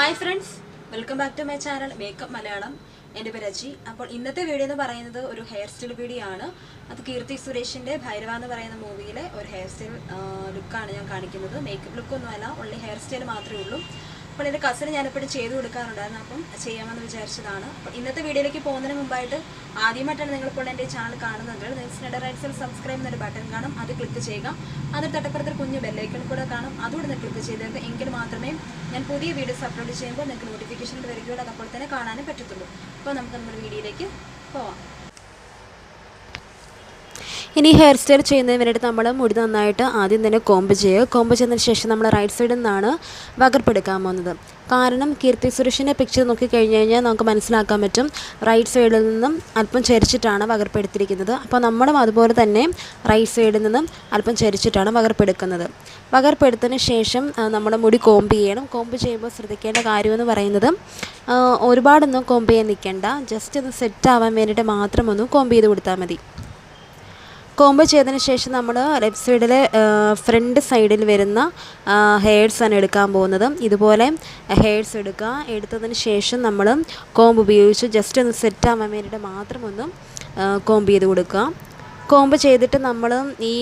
Hi friends welcome back to my channel makeup Malayalam എന്റെ പേര് അജി. അപ്പോൾ ഇന്നത്തെ വീഡിയോ എന്ന് പറയുന്നത് ഒരു ഹെയർ സ്റ്റൈൽ വീഡിയോ ആണ്. അത് കീർത്തി സുരേഷിന്റെ ഭൈരവ എന്ന് പറയുന്ന മൂവിയിലെ ഒരു ഹെയർ സ്റ്റൈൽ ലുക്കാണ് ഞാൻ കാണിക്കുന്നത്. മേക്കപ്പ് ലുക്കൊന്നുമല്ല ഉള്ളി ഹെയർ സ്റ്റൈൽ മാത്രമേ ഉള്ളൂ. അപ്പോൾ എന്റെ കസിന് ഞാനിപ്പോഴും ചെയ്തു കൊടുക്കാറുണ്ടായിരുന്നു. അപ്പം ചെയ്യാമെന്ന് വിചാരിച്ചതാണ്. അപ്പോൾ ഇന്നത്തെ വീഡിയോയിലേക്ക് പോകുന്നതിന് മുമ്പായിട്ട് ആദ്യമായിട്ടാണ് നിങ്ങളിപ്പോൾ എന്റെ ചാനൽ കാണുന്നതെങ്കിൽ നിങ്ങൾക്ക് റൈറ്റ്സിൽ സബ്സ്ക്രൈബ് എന്നൊരു ബട്ടൺ കാണും. അത് ക്ലിക്ക് ചെയ്യുക. അത് തട്ടപ്പുറത്തൊരു കുഞ്ഞ് ബെല്ലൈക്കൺ കൂടെ കാണും. അതുകൂടെ നിങ്ങൾ ക്ലിക്ക് ചെയ്തേക്ക്. എങ്കിൽ മാത്രമേ ഞാൻ പുതിയ വീഡിയോസ് അപ്ലോഡ് ചെയ്യുമ്പോൾ നിങ്ങൾക്ക് നോട്ടിഫിക്കേഷൻ വരികയുള്ളൂ. അതപ്പോൾ തന്നെ കാണാനും പറ്റത്തുള്ളൂ. അപ്പോൾ നമുക്ക് നമ്മുടെ വീഡിയോയിലേക്ക് പോവാം. ഇനി ഹെയർ സ്റ്റൈൽ ചെയ്യുന്നതിന് വേണ്ടിയിട്ട് നമ്മൾ മുടി നന്നായിട്ട് ആദ്യം തന്നെ കോമ്പ് ചെയ്യുക. കോമ്പ് ചെയ്തതിന് ശേഷം നമ്മൾ റൈറ്റ് സൈഡിൽ നിന്നാണ് വകർപ്പെടുക്കാൻ പോകുന്നത്. കാരണം കീർത്തി സുരേഷിന്റെ പിക്ചർ നോക്കിക്കഴിഞ്ഞ് കഴിഞ്ഞാൽ നമുക്ക് മനസ്സിലാക്കാൻ പറ്റും. റൈറ്റ് സൈഡിൽ നിന്നും അല്പം ചരിച്ചിട്ടാണ് വകർപ്പെടുത്തിയിരിക്കുന്നത്. അപ്പോൾ നമ്മളും അതുപോലെ തന്നെ റൈറ്റ് സൈഡിൽ നിന്നും അല്പം ചരിച്ചിട്ടാണ് വകർപ്പെടുക്കുന്നത്. വകർപ്പെടുത്തതിന് ശേഷം നമ്മുടെ മുടി കോമ്പ് ചെയ്യണം. കോമ്പ് ചെയ്യുമ്പോൾ ശ്രദ്ധിക്കേണ്ട കാര്യമെന്ന് പറയുന്നത് ഒരുപാടൊന്നും കോമ്പ് ചെയ്യാൻ നിൽക്കേണ്ട. ജസ്റ്റ് ഒന്ന് സെറ്റ് ആവാൻ വേണ്ടിയിട്ട് മാത്രം ഒന്ന് കോമ്പ് ചെയ്ത് കൊടുത്താൽ മതി. കോമ്പ് ചെയ്തതിന് ശേഷം നമ്മൾ ലെഫ്റ്റ് സൈഡിലെ ഫ്രണ്ട് സൈഡിൽ വരുന്ന ഹെയർസാണ് എടുക്കാൻ പോകുന്നത്. ഇതുപോലെ ഹെയർസ് എടുക്കുക. എടുത്തതിന് ശേഷം നമ്മൾ കോംബ് ഉപയോഗിച്ച് ജസ്റ്റ് ഒന്ന് സെറ്റ് ആവാൻ വേണ്ടിയിട്ട് മാത്രം ഒന്ന് കോമ്പ് ചെയ്ത് കൊടുക്കുക. കോംബ് ചെയ്തിട്ട് നമ്മൾ ഈ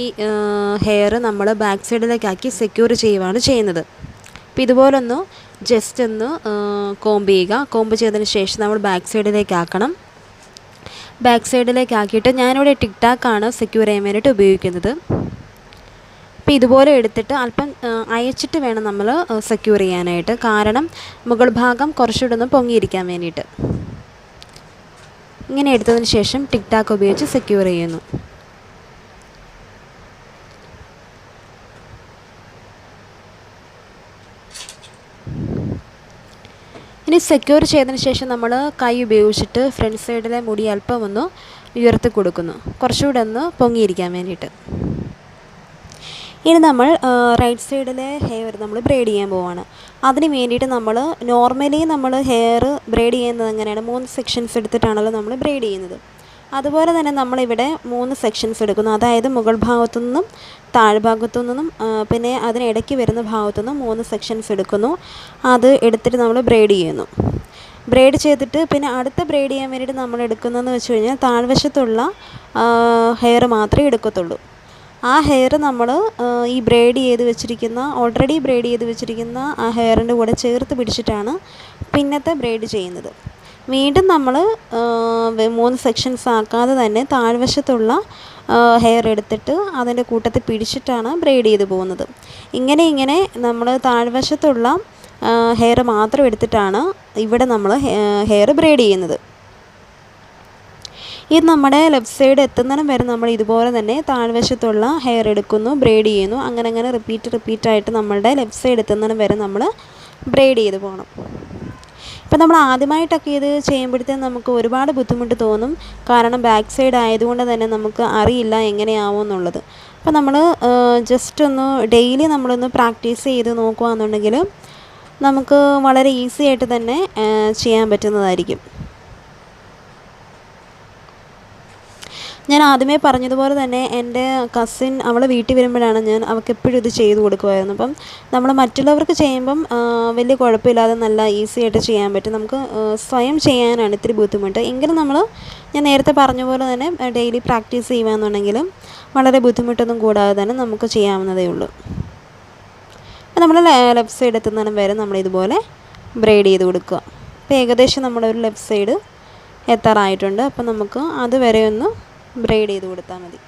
ഹെയർ നമ്മൾ ബാക്ക് സൈഡിലേക്കാക്കി സെക്യൂർ ചെയ്യുകയാണ് ചെയ്യുന്നത്. അപ്പോൾ ഇതുപോലൊന്ന് ജസ്റ്റ് ഒന്ന് കോംബ് ചെയ്യുക. കോംബ് ചെയ്തതിന് ശേഷം നമ്മൾ ബാക്ക് സൈഡിലേക്ക് ആക്കണം ബാക്ക് സൈഡിലേക്ക് ആക്കിയിട്ട് ഞാനിവിടെ ടിക് ടാക്കാണ് സെക്യൂർ ചെയ്യാൻ വേണ്ടിയിട്ട് ഉപയോഗിക്കുന്നത്. അപ്പോൾ ഇതുപോലെ എടുത്തിട്ട് അല്പം അയച്ചിട്ട് വേണം നമ്മൾ സെക്യൂർ ചെയ്യാനായിട്ട്. കാരണം മുകൾ ഭാഗം കുറച്ചുകൂടെ ഒന്ന് പൊങ്ങിയിരിക്കാൻ വേണ്ടിയിട്ട്. ഇങ്ങനെ എടുത്തതിന് ശേഷം ടിക് ടാക്ക് ഉപയോഗിച്ച് സെക്യൂർ ചെയ്യുന്നു. ഇനി സെക്യൂർ ചെയ്തതിന് ശേഷം നമ്മൾ കൈ ഉപയോഗിച്ചിട്ട് ഫ്രണ്ട് സൈഡിലെ മുടി അല്പം ഒന്ന് ഉയർത്തി കൊടുക്കുന്നു. കുറച്ചുകൂടെ ഒന്ന് പൊങ്ങിയിരിക്കാൻ വേണ്ടിയിട്ട്. ഇനി നമ്മൾ റൈറ്റ് സൈഡിലെ ഹെയർ നമ്മൾ ബ്രേഡ് ചെയ്യാൻ പോവാണ്. അതിന് വേണ്ടിയിട്ട് നമ്മൾ നോർമലി നമ്മൾ ഹെയർ ബ്രേഡ് ചെയ്യുന്നത് എങ്ങനെയാണ്? മൂന്ന് സെക്ഷൻസ് എടുത്തിട്ടാണല്ലോ നമ്മൾ ബ്രേഡ് ചെയ്യുന്നത്. അതുപോലെ തന്നെ നമ്മളിവിടെ മൂന്ന് സെക്ഷൻസ് എടുക്കുന്നു. അതായത് മുകൾ ഭാഗത്തു നിന്നും താഴ്ഭാഗത്തു നിന്നും പിന്നെ അതിനിടയ്ക്ക് വരുന്ന ഭാഗത്തു നിന്നും മൂന്ന് സെക്ഷൻസ് എടുക്കുന്നു. അത് എടുത്തിട്ട് നമ്മൾ ബ്രേഡ് ചെയ്യുന്നു. ബ്രേഡ് ചെയ്തിട്ട് പിന്നെ അടുത്ത ബ്രേഡ് ചെയ്യാൻ വേണ്ടിയിട്ട് നമ്മൾ എടുക്കുന്നതെന്ന് വെച്ച് കഴിഞ്ഞാൽ താഴ്വശത്തുള്ള ഹെയർ മാത്രമേ എടുക്കത്തുള്ളൂ. ആ ഹെയർ നമ്മൾ ഈ ബ്രേഡ് ചെയ്ത് വെച്ചിരിക്കുന്ന ഓൾറെഡി ബ്രേഡ് ചെയ്ത് വെച്ചിരിക്കുന്ന ആ ഹെയറിന്റെ കൂടെ ചേർത്ത് പിടിച്ചിട്ടാണ് പിന്നത്തെ ബ്രേഡ് ചെയ്യുന്നത്. വീണ്ടും നമ്മൾ മൂന്ന് സെക്ഷൻസ് ആക്കാതെ തന്നെ താഴ്വശത്തുള്ള ഹെയർ എടുത്തിട്ട് അതിന്റെ കൂട്ടത്തിൽ പിടിച്ചിട്ടാണ് ബ്രെയ്ഡ് ചെയ്ത് പോകുന്നത്. ഇങ്ങനെ ഇങ്ങനെ നമ്മൾ താഴ്വശത്തുള്ള ഹെയർ മാത്രം എടുത്തിട്ടാണ് ഇവിടെ നമ്മൾ ഹെയർ ബ്രെയ്ഡ് ചെയ്യുന്നത്. ഇത് നമ്മുടെ ലെഫ്റ്റ് സൈഡ് എത്തുന്നതിനും വരെ നമ്മൾ ഇതുപോലെ തന്നെ താഴ്വശത്തുള്ള ഹെയർ എടുക്കുന്നു ബ്രെയ്ഡ് ചെയ്യുന്നു. അങ്ങനെ അങ്ങനെ റിപ്പീറ്റ് റിപ്പീറ്റായിട്ട് നമ്മളുടെ ലെഫ്റ്റ് സൈഡ് എത്തുന്നതിനും വരെ നമ്മൾ ബ്രെയ്ഡ് ചെയ്ത് പോകണം. ഇപ്പം നമ്മൾ ആദ്യമായിട്ടൊക്കെ ഇത് ചെയ്യുമ്പോഴത്തേക്കും നമുക്ക് ഒരുപാട് ബുദ്ധിമുട്ട് തോന്നും. കാരണം ബാക്ക് സൈഡ് ആയതുകൊണ്ട് തന്നെ നമുക്ക് അറിയില്ല എങ്ങനെയാവും എന്നുള്ളത്. അപ്പം നമ്മൾ ജസ്റ്റ് ഒന്ന് ഡെയിലി നമ്മളൊന്ന് പ്രാക്ടീസ് ചെയ്ത് നോക്കുകയാണെന്നുണ്ടെങ്കിൽ നമുക്ക് വളരെ ഈസി ആയിട്ട് തന്നെ ചെയ്യാൻ പറ്റുന്നതായിരിക്കും. ഞാൻ ആദ്യമേ പറഞ്ഞതുപോലെ തന്നെ എന്റെ കസിൻ അവൾ വീട്ടിൽ വരുമ്പോഴാണ് ഞാൻ അവൾക്ക് എപ്പോഴും ഇത് ചെയ്ത് കൊടുക്കുമായിരുന്നു. അപ്പം നമ്മൾ മറ്റുള്ളവർക്ക് ചെയ്യുമ്പം വലിയ കുഴപ്പമില്ലാതെ നല്ല ഈസി ആയിട്ട് ചെയ്യാൻ പറ്റും. നമുക്ക് സ്വയം ചെയ്യാനാണ് ഇത്തിരി ബുദ്ധിമുട്ട്. എങ്കിലും നമ്മൾ ഞാൻ നേരത്തെ പറഞ്ഞ പോലെ തന്നെ ഡെയിലി പ്രാക്ടീസ് ചെയ്യുകയെന്നുണ്ടെങ്കിലും വളരെ ബുദ്ധിമുട്ടൊന്നും കൂടാതെ തന്നെ നമുക്ക് ചെയ്യാവുന്നതേ ഉള്ളൂ. നമ്മൾ ലെഫ്റ്റ് സൈഡ് എത്തുന്നതിനും വരെ നമ്മൾ ഇതുപോലെ ബ്രേഡ് ചെയ്ത് കൊടുക്കുക. അപ്പോൾ ഏകദേശം നമ്മുടെ ഒരു ലെഫ്റ്റ് സൈഡ് എത്താറായിട്ടുണ്ട്. അപ്പോൾ നമുക്ക് അതുവരെ ഒന്ന് ബ്രേഡ് ചെയ്ത് കൊടുത്താൽ മതി.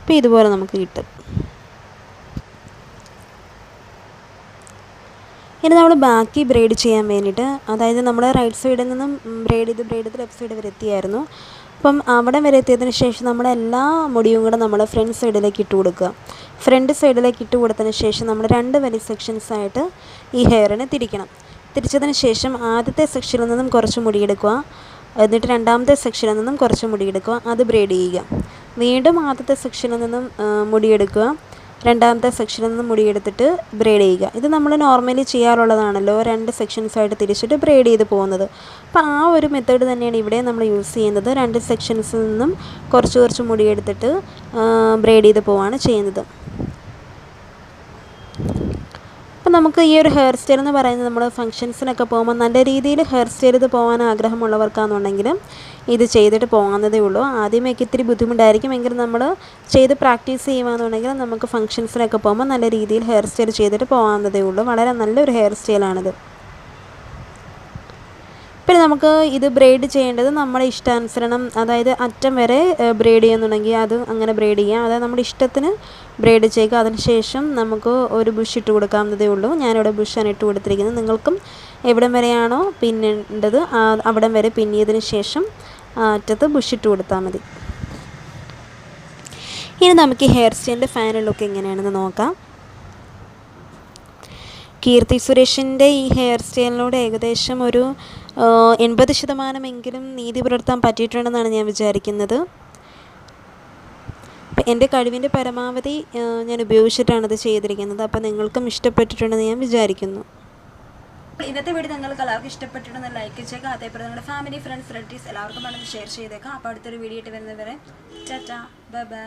അപ്പോൾ ഇതുപോലെ നമുക്ക് കിട്ടും. ഇനി നമ്മൾ ബാക്കി ബ്രേഡ് ചെയ്യാൻ വേണ്ടിയിട്ട് അതായത് നമ്മൾ റൈറ്റ് സൈഡിൽ നിന്നും ബ്രേഡ് ചെയ്ത് ബ്രൈഡ് ചെയ്ത് ലെഫ്റ്റ് സൈഡ് വരെ എത്തിയായിരുന്നു. അപ്പം അവിടെ വരെ എത്തിയതിന് ശേഷം നമ്മുടെ എല്ലാ മുടിയും കൂടെ നമ്മൾ ഫ്രണ്ട് സൈഡിലേക്ക് ഇട്ട് കൊടുക്കുക. ഫ്രണ്ട് സൈഡിലേക്ക് ഇട്ട് കൊടുത്തതിന് ശേഷം നമ്മൾ രണ്ട് വലിയ സെക്ഷൻസായിട്ട് ഈ ഹെയറിനെ തിരിക്കണം. തിരിച്ചതിന് ശേഷം ആദ്യത്തെ സെക്ഷനിൽ നിന്നും കുറച്ച് മുടിയെടുക്കുക. എന്നിട്ട് രണ്ടാമത്തെ സെക്ഷനിൽ നിന്നും കുറച്ച് മുടിയെടുക്കുക. അത് ബ്രേഡ് ചെയ്യുക. വീണ്ടും ആദ്യത്തെ സെക്ഷനിൽ നിന്നും മുടിയെടുക്കുക. രണ്ടാമത്തെ സെക്ഷനിൽ നിന്നും മുടിയെടുത്തിട്ട് ബ്രേഡ് ചെയ്യുക. ഇത് നമ്മൾ നോർമലി ചെയ്യാറുള്ളതാണല്ലോ. രണ്ട് സെക്ഷൻസായിട്ട് തിരിച്ചിട്ട് ബ്രേഡ് ചെയ്ത് പോകുന്നത്. അപ്പോൾ ആ ഒരു മെത്തേഡ് തന്നെയാണ് ഇവിടെ നമ്മൾ യൂസ് ചെയ്യുന്നത്. രണ്ട് സെക്ഷൻസിൽ നിന്നും കുറച്ച് കുറച്ച് മുടിയെടുത്തിട്ട് ബ്രേഡ് ചെയ്ത് പോവാണ് ചെയ്യുന്നത്. അപ്പം നമുക്ക് ഈ ഒരു ഹെയർ സ്റ്റൈൽ എന്ന് പറയുന്നത് നമ്മൾ ഫംഗ്ഷൻസിനൊക്കെ പോകുമ്പോൾ നല്ല രീതിയിൽ ഹെയർ സ്റ്റൈൽ ഇത് പോകാൻ ആഗ്രഹമുള്ളവർക്കാണെന്നുണ്ടെങ്കിലും ഇത് ചെയ്തിട്ട് പോകാവുന്നതേ ഉള്ളൂ. ആദ്യമൊക്കെ ഇത്തിരി ബുദ്ധിമുട്ടായിരിക്കും. എങ്കിലും നമ്മൾ ചെയ്ത് പ്രാക്ടീസ് ചെയ്യുകയാണെന്നുണ്ടെങ്കിൽ നമുക്ക് ഫംഗ്ഷൻസിനൊക്കെ പോകുമ്പോൾ നല്ല രീതിയിൽ ഹെയർ സ്റ്റൈൽ ചെയ്തിട്ട് പോകാവുന്നതേ ഉള്ളൂ. വളരെ നല്ലൊരു ഹെയർ സ്റ്റൈലാണിത് നമുക്ക് ഇത് ബ്രെയ്ഡ് ചെയ്യേണ്ടത് നമ്മുടെ ഇഷ്ടാനുസരണം അതായത് അറ്റം വരെ ബ്രെയ്ഡ് ചെയ്യുന്നുണ്ടെങ്കിൽ അത് അങ്ങനെ ബ്രെയ്ഡ് ചെയ്യാം. അതായത് നമ്മുടെ ഇഷ്ടത്തിന് ബ്രെയ്ഡ് ചെയ്യുക. അതിനുശേഷം നമുക്ക് ഒരു ബുഷ് ഇട്ട് കൊടുക്കാവുന്നതേ ഉള്ളൂ. ഞാനിവിടെ ബുഷാണ് ഇട്ട് കൊടുത്തിരിക്കുന്നത്. നിങ്ങൾക്കും എവിടം വരെയാണോ പിന്നേണ്ടത് അവിടം വരെ പിന്നിയതിന് ശേഷം അറ്റത്ത് ബുഷ് ഇട്ട് കൊടുത്താൽ മതി. ഇനി നമുക്ക് ഹെയർ സ്റ്റൈലിന്റെ ഫൈനൽ ലുക്ക് എങ്ങനെയാണെന്ന് നോക്കാം. കീർത്തി സുരേഷിന്റെ ഈ ഹെയർ സ്റ്റൈലിനോട് ഏകദേശം ഒരു എൺപത് ശതമാനമെങ്കിലും നീതി പുലർത്താൻ പറ്റിയിട്ടുണ്ടെന്നാണ് ഞാൻ വിചാരിക്കുന്നത്. എന്റെ കഴിവിന്റെ പരമാവധി ഞാൻ ഉപയോഗിച്ചിട്ടാണ് ഇത് ചെയ്തിരിക്കുന്നത്. അപ്പം നിങ്ങൾക്കും ഇഷ്ടപ്പെട്ടിട്ടുണ്ടെന്ന് ഞാൻ വിചാരിക്കുന്നു. അപ്പോൾ ഇന്നത്തെ വീഡിയോ നിങ്ങൾക്ക് എല്ലാവർക്കും ഇഷ്ടപ്പെട്ടിട്ടുണ്ടെന്ന് ലൈക്ക് ചെയ്യുക അതേപോലെ നിങ്ങളുടെ ഫാമിലി ഫ്രണ്ട്സ് റിലേറ്റീവ്സ് എല്ലാവർക്കും വേണമെങ്കിൽ ഷെയർ ചെയ്തേക്കാം. അപ്പോൾ അടുത്തൊരു വീഡിയോ ആയിട്ട് വരുന്നവരെ ടാറ്റ ബൈ ബൈ